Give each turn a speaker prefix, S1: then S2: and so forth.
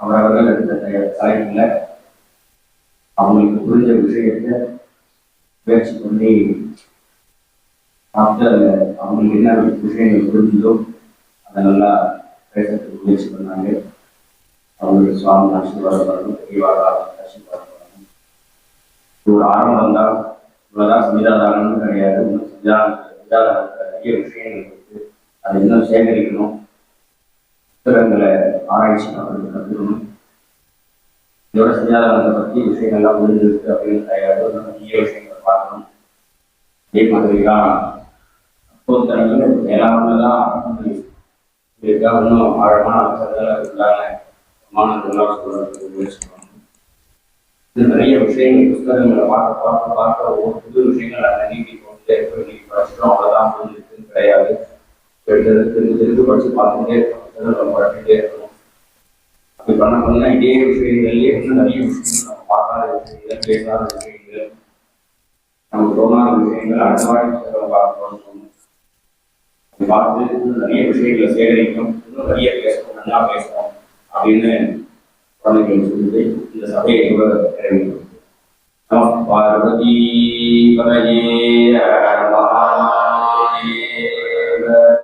S1: அவரவர்கள் எடுத்த தலைப்பில் அவங்களுக்கு புரிஞ்ச விஷயத்தை முயற்சி பண்ணி பார்த்து அவங்களுக்கு என்ன விஷயங்கள் புரிஞ்சதோ அதை நல்லா பேசுறதுக்கு முயற்சி பண்ணாங்க. அவங்களுக்கு சுவாமி ஆசீர்வாதம் வரணும் பெரியவாரா ஆசீர்வாதம் வரணும் ஒரு ஆரம்பம் தான் இவ்வளோதான் சஞ்சாதாரம்னு கிடையாது. இன்னும் நிறைய விஷயங்கள் இருக்கு. அதை இன்னும் சேகரிக்கணும். புத்தகங்களை ஆராய்ச்சி பண்ணணும் கற்றுக்கணும். இதோட சஞ்சாதாரத்தை பற்றி விஷயங்கள்லாம் முடிஞ்சிருக்கு அப்படின்னு கிடையாது. நிறைய விஷயங்களை பார்க்கணும். அதே மாதிரி தான் அப்போத்தனங்கள் எல்லாமே இன்னும் ஆழமான அர்த்தங்களை மாணவர்களாக சொல்றதுக்கு முயற்சி பண்ணணும் இது நிறைய விஷயங்கள் புத்தகங்களை பார்க்க பார்க்க பார்க்க ஒவ்வொரு புது விஷயங்கள் அதை நீக்கி கொண்டே இருக்கும் இன்னைக்கு படிச்சிட்டோம் அவ்வளோதான் புரிஞ்சிருக்குன்னு கிடையாது. எடுத்தது திரும்பி படிச்சு பார்த்துட்டே இருக்கணும் புத்தகங்களை படிச்சுட்டே இருக்கணும் அப்படி பண்ண பண்ண இதே விஷயங்கள்லயே இன்னும் நிறைய விஷயங்கள் நம்ம பார்க்காத விஷயங்கள் பேசாத விஷயங்கள் நமக்கு தோணாத விஷயங்கள் அடுத்த வாட்டி புத்தகம் பார்த்து இன்னும் நிறைய விஷயங்களை சேகரிக்கணும் இன்னும் நிறைய பேசணும் நல்லா பேசணும் அப்படின்னு குழந்தைகள் சொல்லிட்டு இந்த சபையை கூட நிறைவேற்றும் நம பார்வதி பதயே